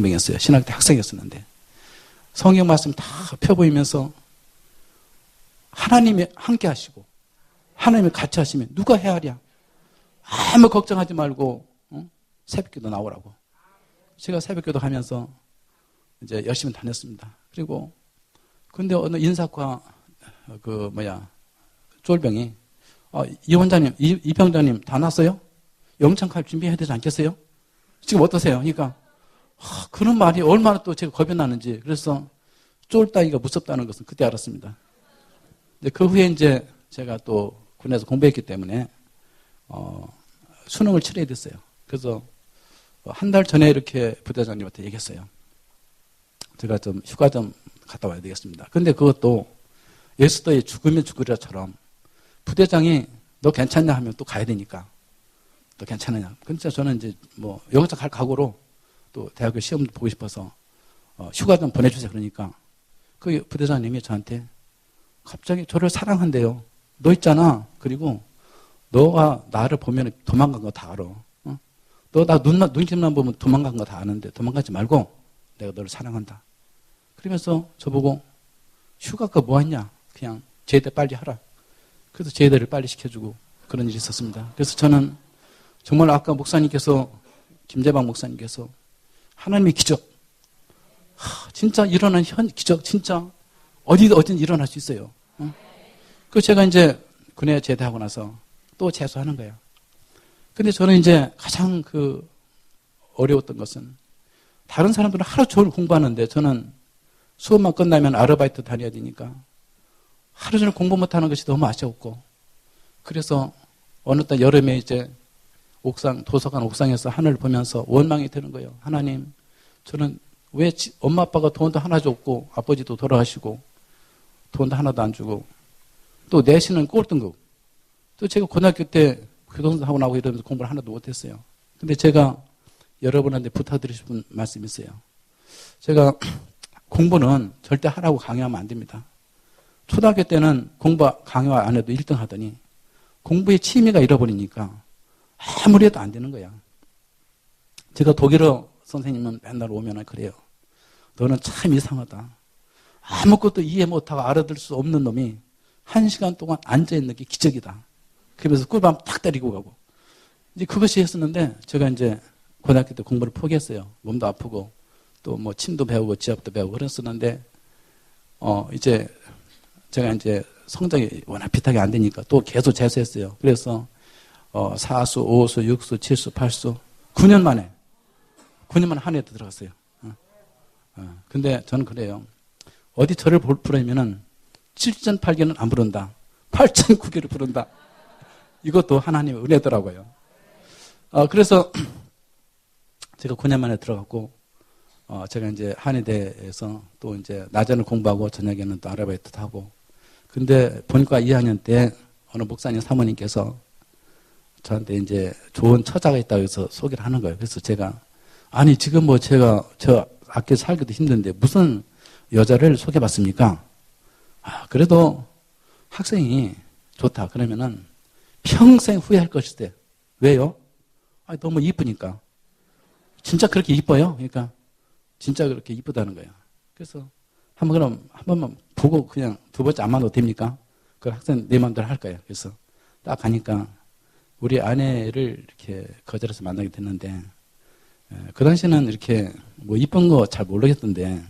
공병이었어요. 신학대 학생이었었는데. 성경 말씀 다 펴보이면서 하나님이 함께 하시고 하나님이 같이 하시면 누가 헤아려? 아무 걱정하지 말고 어? 새벽기도 나오라고. 제가 새벽기도 하면서 이제 열심히 다녔습니다. 그리고 근데 어느 인사과 그 뭐야 쫄병이 어, 이 원장님, 이, 이 병장님 다 났어요? 영창 갈 준비해야 되지 않겠어요? 지금 어떠세요? 그러니까 아, 그런 말이 얼마나 또 제가 겁이 나는지 그래서 쫄따기가 무섭다는 것은 그때 알았습니다. 근데 그 후에 이제 제가 또 군에서 공부했기 때문에 어, 수능을 치러야 됐어요. 그래서 한 달 전에 이렇게 부대장님한테 얘기했어요. 제가 좀 휴가 좀 갔다 와야 되겠습니다. 근데 그것도 예수도의 죽으면 죽으리라처럼 부대장이 너 괜찮냐 하면 또 가야 되니까 너 괜찮느냐. 근데 저는 이제 뭐 영어사 갈 각오로 또 대학교 시험 보고 싶어서 어, 휴가 좀 보내주세요. 그러니까 그 부대장님이 저한테 갑자기 저를 사랑한대요. 너 있잖아. 그리고 너가 나를 보면 도망간 거 다 알아. 어? 너나 눈만, 눈길만 보면 도망간 거 다 아는데 도망가지 말고 내가 너를 사랑한다. 그러면서 저보고 휴가가 뭐 하냐. 그냥 제대 빨리 하라. 그래서 제대를 빨리 시켜주고 그런 일이 있었습니다. 그래서 저는 정말 아까 목사님께서 김재방 목사님께서 하나님의 기적 하, 진짜 일어난 현 기적 진짜 어디든 어디든 일어날 수 있어요. 어? 그 제가 이제 군에 제대하고 나서 또 재수하는 거예요. 근데 저는 이제 가장 그 어려웠던 것은 다른 사람들은 하루 종일 공부하는데 저는 수업만 끝나면 아르바이트 다녀야 되니까 하루 종일 공부 못하는 것이 너무 아쉬웠고 그래서 어느 날 여름에 이제 옥상 도서관 옥상에서 하늘을 보면서 원망이 되는 거예요. 하나님, 저는 왜 엄마 아빠가 돈도 하나도 없고 아버지도 돌아가시고 돈도 하나도 안 주고 또 내신은 꼴등급. 또 제가 고등학교 때 교동선 하고 나고 이러면서 공부를 하나도 못했어요. 근데 제가 여러분한테 부탁드리고 싶은 말씀이 있어요. 제가 공부는 절대 하라고 강요하면 안 됩니다. 초등학교 때는 공부 강요 안 해도 1등 하더니 공부에 취미가 잃어버리니까 아무리 해도 안 되는 거야. 제가 독일어 선생님은 맨날 오면 그래요. 너는 참 이상하다. 아무것도 이해 못하고 알아들 수 없는 놈이 한 시간 동안 앉아있는 게 기적이다. 그러면서 꿀밤 탁 때리고 가고. 이제 그것이 했었는데 제가 이제 고등학교 때 공부를 포기했어요. 몸도 아프고 또 뭐 침도 배우고 지압도 배우고 그랬었는데 어 이제 제가 이제 성적이 워낙 비슷하게 안 되니까 또 계속 재수했어요. 그래서 어, 4수, 5수, 6수, 7수, 8수 9년 만에 9년 만에 한 해도 들어갔어요. 어. 어. 근데 저는 그래요. 어디 저를 부르면은 7전 8개는 안 부른다. 8전 9개를 부른다. 이것도 하나님의 은혜더라고요. 어, 그래서 제가 9년 만에 들어갔고 어, 제가 이제 한의대에서 또 이제 낮에는 공부하고 저녁에는 또 아르바이트 하고 근데 본과 2학년 때 어느 목사님 사모님께서 저한테 이제 좋은 처자가 있다고 해서 소개를 하는 거예요. 그래서 제가 아니 지금 뭐 제가 저 아껴 살기도 힘든데 무슨 여자를 소개받습니까? 아, 그래도 학생이 좋다. 그러면은 평생 후회할 것이대. 왜요? 아, 너무 이쁘니까. 진짜 그렇게 이뻐요? 그러니까 진짜 그렇게 이쁘다는 거예요. 그래서 한번 그럼 한 번만 보고 그냥 두 번째 안 만나도 됩니까? 그 학생 내 마음대로 할 거예요. 그래서 딱 가니까 우리 아내를 이렇게 거절해서 만나게 됐는데 그 당시에는 이렇게 뭐 이쁜 거 잘 모르겠던데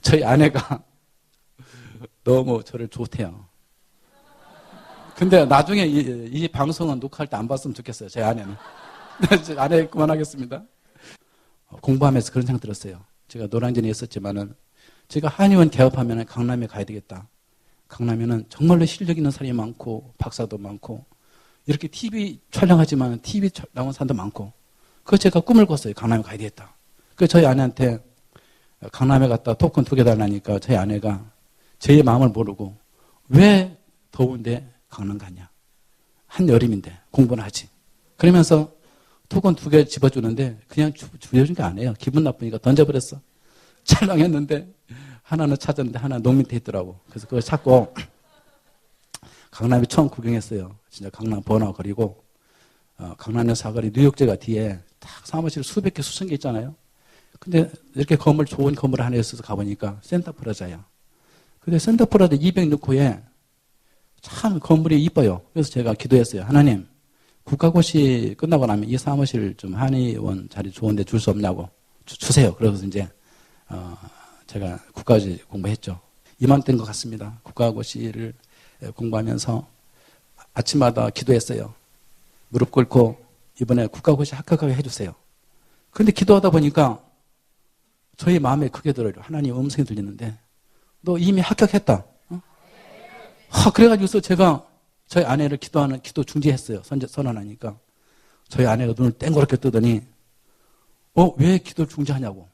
저희 아내가 너무 저를 좋대요. 근데 나중에 이, 이 방송은 녹화할 때 안 봤으면 좋겠어요. 제 아내는. 제 아내 그만하겠습니다. 공부하면서 그런 생각 들었어요. 제가 노량진에 있었지만은 제가 한의원 개업하면 강남에 가야 되겠다. 강남에는 정말로 실력 있는 사람이 많고 박사도 많고 이렇게 TV 촬영하지만 TV 나온 사람도 많고 그 제가 꿈을 꿨어요. 강남에 가야 되겠다. 그 저희 아내한테 강남에 갔다 토큰 두 개 달라니까 저희 아내가 제 마음을 모르고 왜 더운데 강남 가냐. 한여름인데 공부는 하지. 그러면서 토큰 두개 집어주는데 그냥 주어준 게 아니에요. 기분 나쁘니까 던져버렸어. 찰랑했는데 하나는 찾았는데 하나 농 밑에 있더라고. 그래서 그걸 찾고 강남에 처음 구경했어요. 진짜 강남 번화 거리고 어, 강남역 사거리 뉴욕제가 뒤에 딱 사무실 수백 개 수천 개 있잖아요. 근데 이렇게 건물, 좋은 건물 하나 있어서 가보니까 센터프라자야. 근데 센터프라자 206호에 참 건물이 이뻐요. 그래서 제가 기도했어요. 하나님, 국가고시 끝나고 나면 이 사무실 좀 한의원 자리 좋은데 줄 수 없냐고 주, 주세요. 그래서 이제 어, 제가 국가고시 공부했죠. 이맘때인 것 같습니다. 국가고시를 공부하면서 아침마다 기도했어요. 무릎 꿇고 이번에 국가고시 합격하게 해주세요. 근데 기도하다 보니까 저희 마음에 크게 들어요. 하나님 음성이 들리는데 너 이미 합격했다. 어? 하, 그래가지고서 제가 저희 아내를 기도하는 기도 중지했어요. 선제 선언하니까 저희 아내가 눈을 땡그랗게 뜨더니 어 왜 기도 중지하냐고.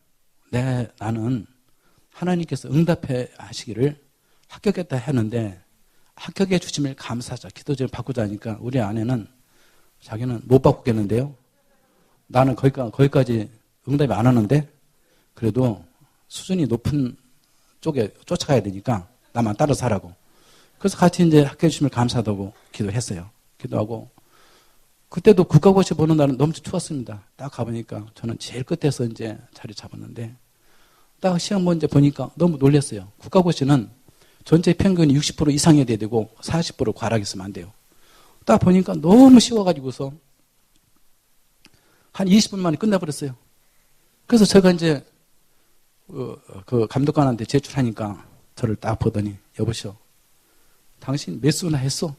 네 나는 하나님께서 응답해 하시기를 합격했다 했는데 합격해 주심을 감사하자 기도 좀 바꾸자 하니까 우리 아내는 자기는 못 바꾸겠는데요. 나는 거기까지, 거기까지 응답이 안 하는데 그래도 수준이 높은 쪽에 쫓아가야 되니까 나만 따라 살라고. 그래서 같이 이제 학교해 주심을 감사하다고 기도했어요. 기도하고 그때도 국가고시 보는 날은 너무 추웠습니다. 딱 가보니까 저는 제일 끝에서 이제 자리 잡았는데 딱 시험 문제 보니까 너무 놀랐어요. 국가고시는 전체 평균이 60% 이상이 돼야 되고 40% 과락있으면 안 돼요. 딱 보니까 너무 쉬워가지고서 한 20분 만에 끝내버렸어요. 그래서 제가 이제 어, 그 감독관한테 제출하니까 저를 딱 보더니 여보시오. 당신 몇 수나 했어?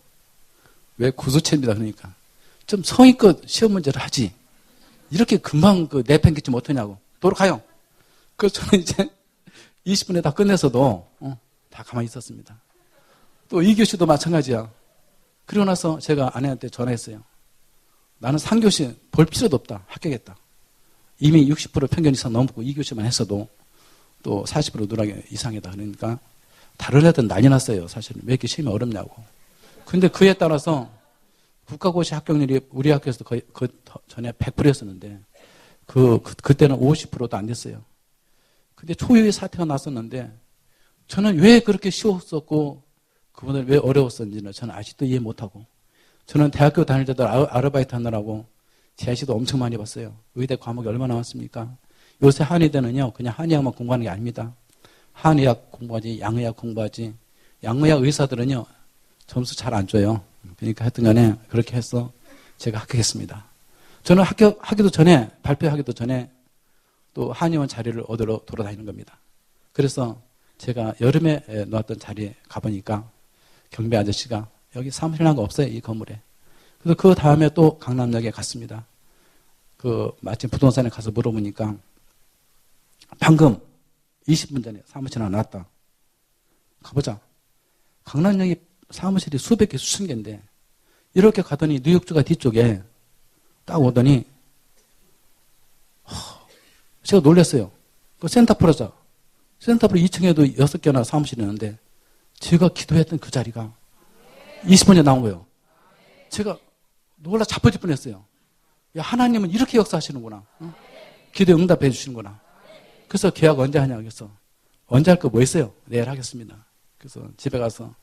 왜 구수체입니다. 그러니까 좀 성의껏 시험 문제를 하지. 이렇게 금방 그 내팽개치 못하냐고. 돌아가요. 그래서 저는 이제 20분에 다 끝내서도 어, 다 가만히 있었습니다. 또 이교시도 마찬가지야. 그러고 나서 제가 아내한테 전화했어요. 나는 3교시 볼 필요도 없다. 합격했다. 이미 60% 평균 이상 넘고 2교시만 했어도 또 40% 누락이 이상이다. 그러니까 다른 애들은 난리 났어요. 사실은. 왜 이렇게 시험이 어렵냐고. 근데 그에 따라서 국가고시 합격률이 우리 학교에서도 거의 그 전에 100%였었는데 그, 그 그때는 50%도 안 됐어요. 근데 초유의 사태가 났었는데 저는 왜 그렇게 쉬웠었고 그분들 왜 어려웠었는지는 저는 아직도 이해 못하고 저는 대학교 다닐 때도 아르바이트 하느라고 제시도 엄청 많이 봤어요. 의대 과목이 얼마나 많습니까? 요새 한의대는요 그냥 한의학만 공부하는 게 아닙니다. 한의학 공부하지 양의학 공부하지 양의학 의사들은요 점수 잘 안 줘요. 그러니까 하여튼 간에 그렇게 해서 제가 합격했습니다. 저는 합격, 하기도 전에, 발표하기도 전에 또 한의원 자리를 얻으러 돌아다니는 겁니다. 그래서 제가 여름에 놓았던 자리에 가보니까 경비 아저씨가 여기 사무실 한거 없어요, 이 건물에. 그래서 그 다음에 또 강남역에 갔습니다. 그 마침 부동산에 가서 물어보니까 방금 20분 전에 사무실 하나 나왔다. 가보자. 강남역이 사무실이 수백 개, 수천 개인데 이렇게 가더니 뉴욕주가 뒤쪽에 딱 오더니 제가 놀랐어요. 그 센터프라자. 센터프라 2층에도 6개나 사무실이 있는데 제가 기도했던 그 자리가 20분에 나온 거예요. 제가 놀라 자빠질 뻔했어요. 야, 하나님은 이렇게 역사하시는구나. 어? 기도에 응답해 주시는구나. 그래서 계약 언제 하냐 그래서 언제 할 거 뭐 있어요? 내일 하겠습니다. 그래서 집에 가서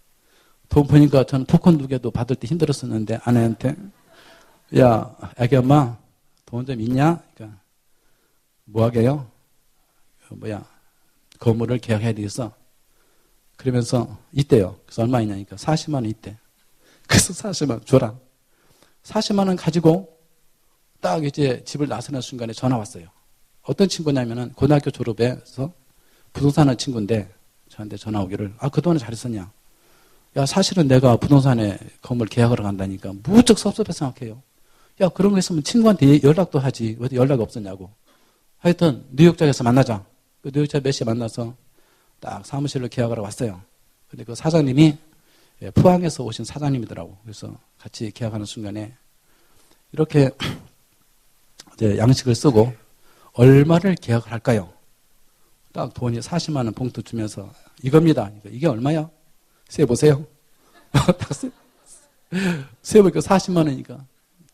돈 보니까 저는 토큰 두 개도 받을 때 힘들었었는데 아내한테 야 애기 엄마 돈 좀 있냐? 그러니까 뭐 하게요? 그 뭐야 건물을 계약해야 되겠어. 그러면서 있대요. 그래서 얼마 있냐니까 40만 원 있대. 그래서 40만 원 줘라. 40만 원 가지고 딱 이제 집을 나서는 순간에 전화 왔어요. 어떤 친구냐면은 고등학교 졸업해서 부동산을 친구인데 저한테 전화 오기를 아 그동안에 잘했었냐? 야 사실은 내가 부동산에 건물 계약하러 간다니까 무척 섭섭해 생각해요. 야 그런 거 있으면 친구한테 연락도 하지 왜 연락이 없었냐고. 하여튼 뉴욕장에서 만나자. 그 뉴욕장 몇 시에 만나서 딱 사무실로 계약하러 왔어요. 근데 그 사장님이 예, 포항에서 오신 사장님이더라고. 그래서 같이 계약하는 순간에 이렇게 양식을 쓰고 얼마를 계약을 할까요? 딱 돈이 40만 원 봉투 주면서 이겁니다. 이게 얼마야? 세 보세요. 딱 세, 세 보니까 40만 원이니까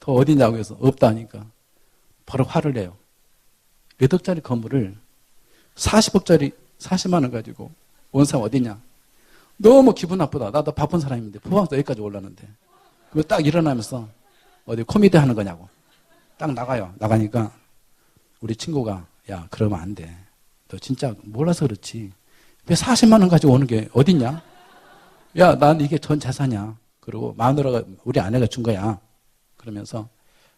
더 어디냐고 해서 없다 하니까 바로 화를 내요. 몇 억짜리 건물을 40억짜리 40만 원 가지고 온 사람 어디냐? 너무 기분 나쁘다. 나도 바쁜 사람인데 포항에서 여기까지 올랐는데. 그거 딱 일어나면서 어디 코미디 하는 거냐고. 딱 나가요. 나가니까 우리 친구가 야, 그러면 안 돼. 너 진짜 몰라서 그렇지. 왜 40만 원 가지고 오는 게 어딨냐? 야, 난 이게 전 재산이야. 그리고 마누라가, 우리 아내가 준 거야. 그러면서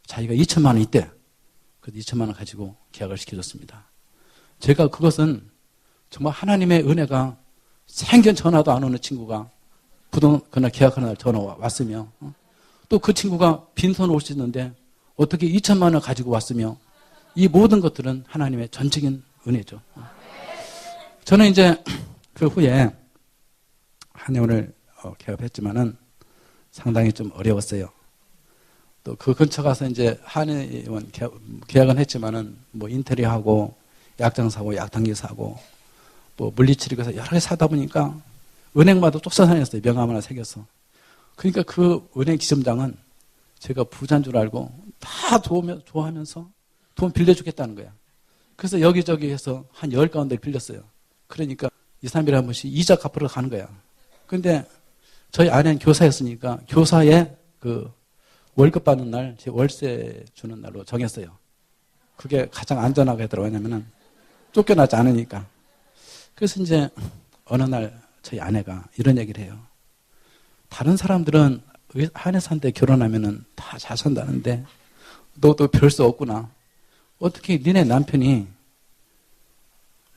자기가 2천만 원 있대. 그래서 2천만 원 가지고 계약을 시켜줬습니다. 제가 그것은 정말 하나님의 은혜가 생전 전화도 안 오는 친구가 부동, 그날 계약하는 날 전화 왔으며, 어? 또그 친구가 빈손 올 수 있는데 어떻게 2천만 원 가지고 왔으며 이 모든 것들은 하나님의 전적인 은혜죠. 저는 이제 그 후에 한의원을 어, 개업했지만은 상당히 좀 어려웠어요. 또 그 근처 가서 이제 한의원 계약은 했지만은 뭐 인테리어하고 약장 사고 약탕기 사고 뭐 물리치료해서 여러 개 사다 보니까 은행마다 쫓아다녔어요. 명함 하나 새겨서. 그러니까 그 은행 지점장은 제가 부자인 줄 알고 다 도우며, 좋아하면서 돈 빌려주겠다는 거야. 그래서 여기저기 해서 한 열 가운데 빌렸어요. 그러니까 2, 3일에 한 번씩 이자 갚으러 가는 거야. 근데 저희 아내는 교사였으니까 교사의 그 월급 받는 날, 제 월세 주는 날로 정했어요. 그게 가장 안전하게 하더라고요. 왜냐면은 쫓겨나지 않으니까. 그래서 이제 어느 날 저희 아내가 이런 얘기를 해요. 다른 사람들은 한해산때 결혼하면은 다 잘 산다는데 너도 별 수 없구나. 어떻게 니네 남편이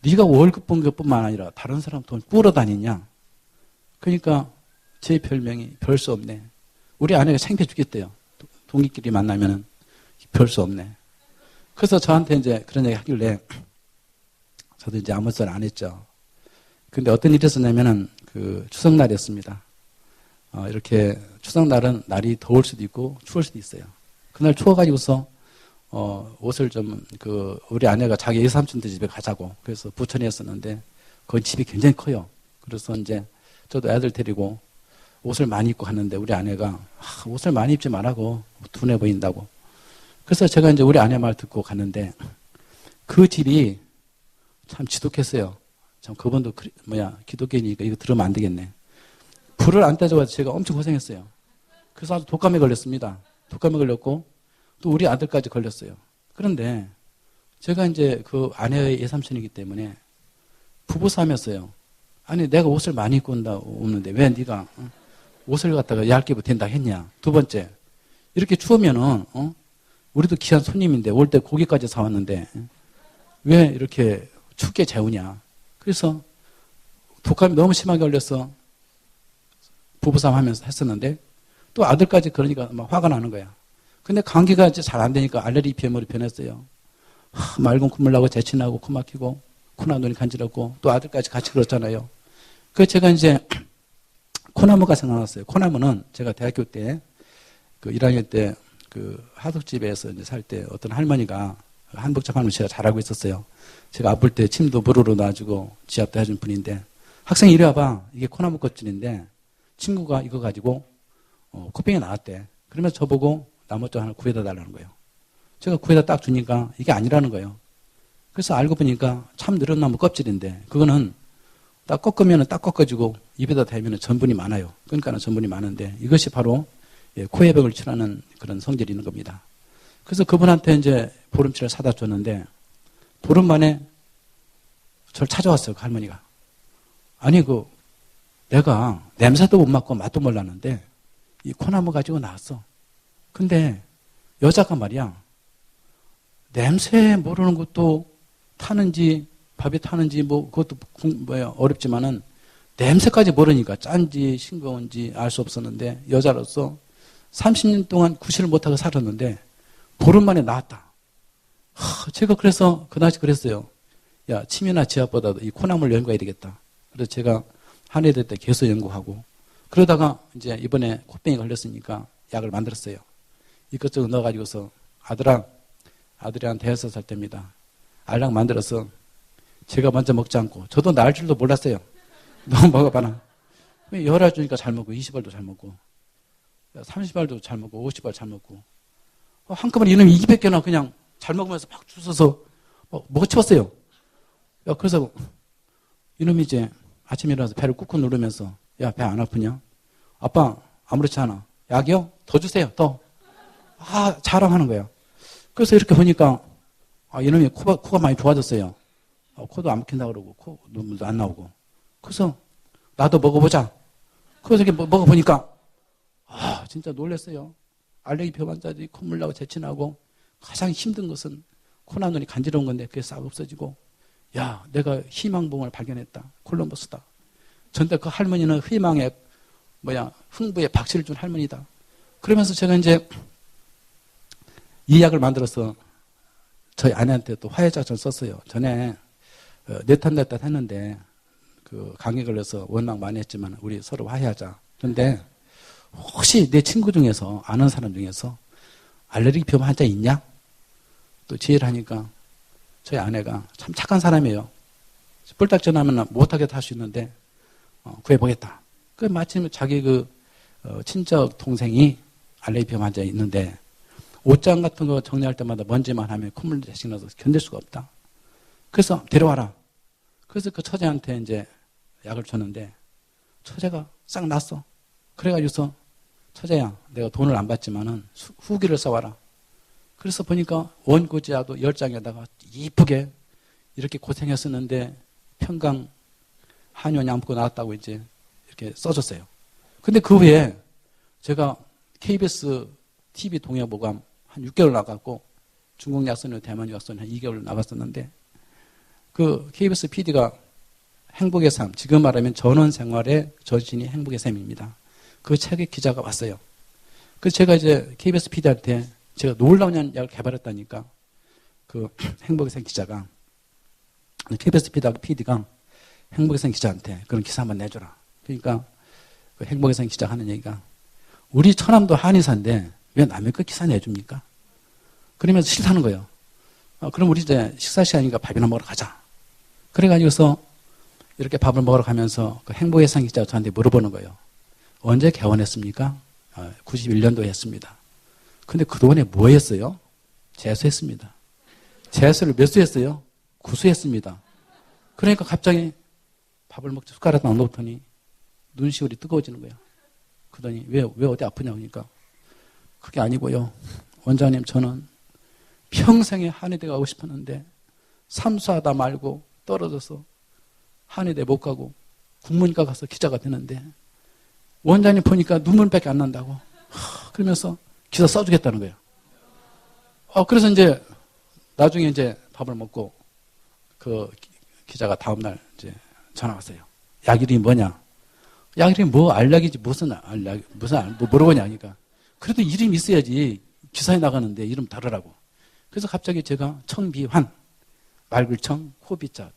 네가 월급 번 것뿐만 아니라 다른 사람 돈 뿌러 다니냐? 그러니까 제 별명이 별 수 없네. 우리 아내가 창피해 죽겠대요. 동기끼리 만나면은 별 수 없네. 그래서 저한테 이제 그런 얘기 하길래 저도 이제 아무 소리 안 했죠. 근데 어떤 일이 있었냐면은 그 추석날이었습니다. 어, 이렇게 추석날은 날이 더울 수도 있고 추울 수도 있어요. 그날 추워가지고서 어, 옷을 좀, 그, 우리 아내가 자기 외삼촌들 집에 가자고. 그래서 부천에 었었는데 거기 집이 굉장히 커요. 그래서 이제 저도 애들 데리고 옷을 많이 입고 갔는데 우리 아내가 아, 옷을 많이 입지 말라고 둔해 보인다고. 그래서 제가 이제 우리 아내 말 듣고 갔는데 그 집이 참 지독했어요. 참 그분도 뭐야 기독교니까 이거 들으면 안 되겠네. 불을 안 떼줘가지고 제가 엄청 고생했어요. 그래서 아주 독감에 걸렸습니다. 독감에 걸렸고 또 우리 아들까지 걸렸어요. 그런데 제가 이제 그 아내의 예삼촌이기 때문에 부부싸움이었어요. 아니 내가 옷을 많이 입고 온다 오는데 왜 네가 어? 옷을 갖다가 얇게 입된다 했냐? 두 번째 이렇게 추우면은 어? 우리도 귀한 손님인데 올 때 고기까지 사왔는데 왜 이렇게 춥게 재우냐? 그래서 독감이 너무 심하게 걸려서 부부싸움 하면서 했었는데 또 아들까지 그러니까 막 화가 나는 거야. 근데 감기가 이제 잘 안 되니까 알레르기 비염으로 변했어요. 하, 맑은 콧물 나고 재치나고 코 막히고 코나 눈이 간지럽고 또 아들까지 같이 그렇잖아요. 그 제가 이제 코나무가 생각났어요. 코나무는 제가 대학교 때 그 1학년 때 그 하숙집에서 이제 살 때 어떤 할머니가 한복잡 할머니 제가 잘 알고 있었어요. 제가 아플 때 침도 무르르 놔주고 지압도 해준 분인데 학생이 이리 와봐. 이게 코나무 껍질인데 친구가 이거 가지고 어, 코병이 나왔대. 그러면서 저보고 나머지 하나 구해다 달라는 거예요. 제가 구해다 딱 주니까 이게 아니라는 거예요. 그래서 알고 보니까 참 느른 나무 껍질인데 그거는 딱 꺾으면 딱 꺾어지고 입에다 대면 전분이 많아요. 그러니까 전분이 많은데 이것이 바로 예, 코의 병을 치라는 그런 성질이 있는 겁니다. 그래서 그분한테 이제 보름치를 사다 줬는데 보름 만에 저를 찾아왔어요. 그 할머니가. 아니 그 내가 냄새도 못 맡고 맛도 몰랐는데 이 코나무 가지고 나왔어. 근데 여자가 말이야. 냄새 모르는 것도 타는지 밥이 타는지 뭐 그것도 뭐야 어렵지만은 냄새까지 모르니까 짠지 싱거운지 알 수 없었는데 여자로서 30년 동안 구실을 못하고 살았는데 보름 만에 나왔다. 하, 제가 그래서 그 당시 그랬어요. 야 침이나 지압보다도 이 코나물 연구해야 되겠다. 그래서 제가 한해대 때 계속 연구하고 그러다가 이제 이번에 코병이 걸렸으니까 약을 만들었어요. 이것저것 넣어가지고서 아들아, 아들이한테 해서 살 때입니다. 알약 만들어서 제가 먼저 먹지 않고 저도 나을 줄도 몰랐어요. 너무 먹어봐라. 열알 주니까 잘 먹고 20알도 잘 먹고 30알도 잘 먹고 50알 잘 먹고 어, 한꺼번에 이놈이 200개나 그냥 잘 먹으면서 막 주워서 먹어 치웠어요. 그래서 이놈이 이제 아침에 일어나서 배를 꾹꾹 누르면서 야 배 안 아프냐? 아빠 아무렇지 않아. 약이요? 더 주세요. 더. 아, 자랑하는 거야. 그래서 이렇게 보니까 아, 이놈이 코가, 코가 많이 좋아졌어요. 어, 코도 안 먹힌다 그러고, 코 눈물도 안 나오고. 그래서 나도 먹어보자. 그래서 이렇게 먹어보니까, 아, 진짜 놀랐어요. 알레르기 병 환자들이 콧물 나고 재친하고 가장 힘든 것은 코나 눈이 간지러운 건데 그게 싹 없어지고, 야, 내가 희망봉을 발견했다. 콜럼버스다. 전때 그 할머니는 희망의, 뭐야, 흥부에 박씨를 준 할머니다. 그러면서 제가 이제 이 약을 만들어서 저희 아내한테 또 화해작전 썼어요. 전에 어, 네탄네탄 했는데 그 감기 걸려서 원망 많이 했지만 우리 서로 화해하자. 그런데 혹시 내 친구 중에서 아는 사람 중에서 알레르기 병 환자 있냐? 또 지혜를 하니까 저희 아내가 참 착한 사람이에요. 뿔딱 전하면 못하게 할수 있는데 어, 구해보겠다. 그 마침 자기 그 어, 친척 동생이 알레르기 병 환자 있는데 옷장 같은 거 정리할 때마다 먼지만 하면 콧물 대신 나서 견딜 수가 없다. 그래서 데려와라. 그래서 그 처제한테 이제 약을 줬는데 처제가 싹 났어. 그래가지고서 처제야, 내가 돈을 안 받지만은 후기를 써와라. 그래서 보니까 원고지하고 열 장에다가 이쁘게 이렇게 고생했었는데 평강 한의원 양포 나왔다고 이제 이렇게 써줬어요. 근데 그 후에 제가 KBS TV 동해보감 한 6개월 나갔고 중국 약선이나 대만 약선이 한 2개월 나갔었는데 그 KBS PD가 행복의 삶, 지금 말하면 전원 생활의 저진이 행복의 삶입니다. 그 책의 기자가 왔어요. 그래서 제가 이제 KBS PD한테 제가 놀라운 약을 개발했다니까 그 행복의 삶 기자가 KBS PD가 행복의 삶 기자한테 그런 기사 한번 내줘라. 그러니까 그 행복의 삶 기자 하는 얘기가 우리 천암도 한의사인데 왜 남의 거 기사 내줍니까? 그러면서 싫다는 거예요. 어, 그럼 우리 이제 식사 시간이니까 밥이나 먹으러 가자. 그래가지고서 이렇게 밥을 먹으러 가면서 그 행복의 상 기자가 저한테 물어보는 거예요. 언제 개원했습니까? 어, 91년도에 했습니다. 근데 그동안에 뭐 했어요? 재수했습니다. 재수를 몇 수 했어요? 구수 했습니다. 그러니까 갑자기 밥을 먹자 숟가락 딱 놓더니 눈시울이 뜨거워지는 거야. 그러더니 왜, 왜 어디 아프냐 그러니까 그게 아니고요. 원장님 저는 평생에 한의대 가고 싶었는데 삼수하다 말고 떨어져서 한의대 못 가고 국문과 가서 기자가 되는데 원장님 보니까 눈물밖에 안 난다고 하, 그러면서 기사 써주겠다는 거예요. 어, 그래서 이제 나중에 이제 밥을 먹고 그 기자가 다음날 이제 전화 왔어요. 약 이름이 뭐냐? 약 이름이 뭐 알약이지 무슨 알약 무슨 알, 뭐 물어보냐 하니까 그래도 이름이 있어야지 기사에 나가는데 이름 다르라고. 그래서 갑자기 제가 청비환, 말글청, 호비자.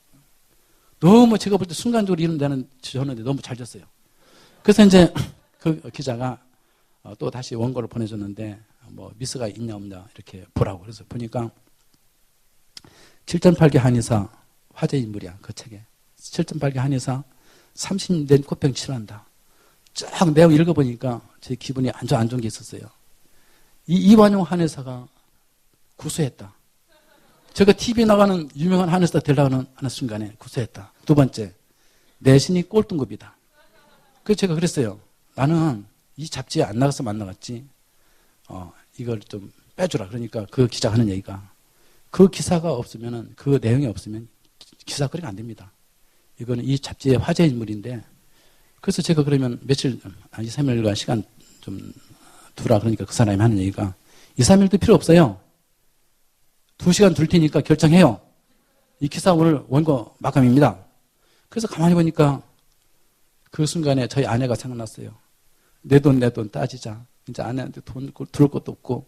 너무 제가 볼 때 순간적으로 이름 되는 줬는데 너무 잘 졌어요. 그래서 이제 그 기자가 어, 또 다시 원고를 보내줬는데 뭐 미스가 있냐 없냐 이렇게 보라고 그래서 보니까 7.8개 한의사 화제 인물이야 그 책에 7.8개 한의사 30년 코병 치료한다. 쫙 내용 읽어보니까 제 기분이 안, 좋은 게 있었어요. 이 이완용 한의사가 구수했다. 제가 TV 나가는 유명한 한의사 되려는 하는 순간에 구수했다. 두 번째, 내신이 꼴등급이다. 그래서 제가 그랬어요. 나는 이 잡지에 안 나갔으면 안 나갔지. 어, 이걸 좀 빼주라. 그러니까 그 기자 하는 얘기가 그 기사가 없으면은 그 내용이 없으면 기사 거리가 안 됩니다. 이거는 이 잡지의 화제 인물인데 그래서 제가 그러면 며칠, 한 2, 3일간 시간 좀 두라. 그러니까 그 사람이 하는 얘기가 2, 3일도 필요 없어요. 2시간 둘 테니까 결정해요. 이 기사 오늘 원고 마감입니다. 그래서 가만히 보니까 그 순간에 저희 아내가 생각났어요. 내 돈, 내 돈 따지자. 이제 아내한테 돈 들을 것도 없고,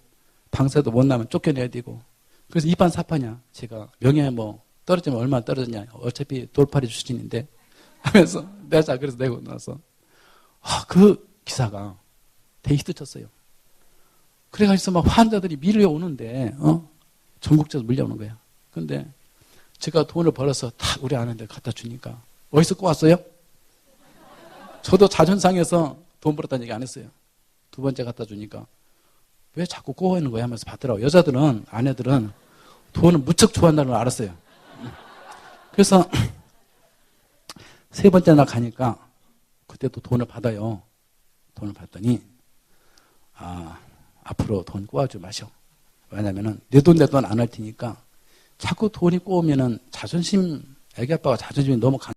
방세도 못 나면 쫓겨내야 되고. 그래서 이판 사파냐. 제가 명예 뭐 떨어지면 얼마나 떨어졌냐. 어차피 돌팔이 수준인데. 하면서 내자. 그래서 내고 나서. 아, 그 기사가 데이트 쳤어요. 그래가지고 막 환자들이 밀려오는데, 어? 전국적으로 밀려오는 거야. 근데 제가 돈을 벌어서 다 우리 아내한테 갖다 주니까 어디서 꼬았어요? 저도 자존상에서 돈 벌었다는 얘기 안 했어요. 두 번째 갖다 주니까 왜 자꾸 꼬이는 거야 하면서 받더라고. 여자들은, 아내들은 돈을 무척 좋아한다는 걸 알았어요. 그래서 세 번째 날 가니까 그때 또 돈을 받아요. 돈을 받더니 아, 앞으로 돈 꼬아주지 마셔. 왜냐면은 내 돈 내 돈 안 할 테니까 자꾸 돈이 꼬우면은 자존심, 애기 아빠가 자존심이 너무 강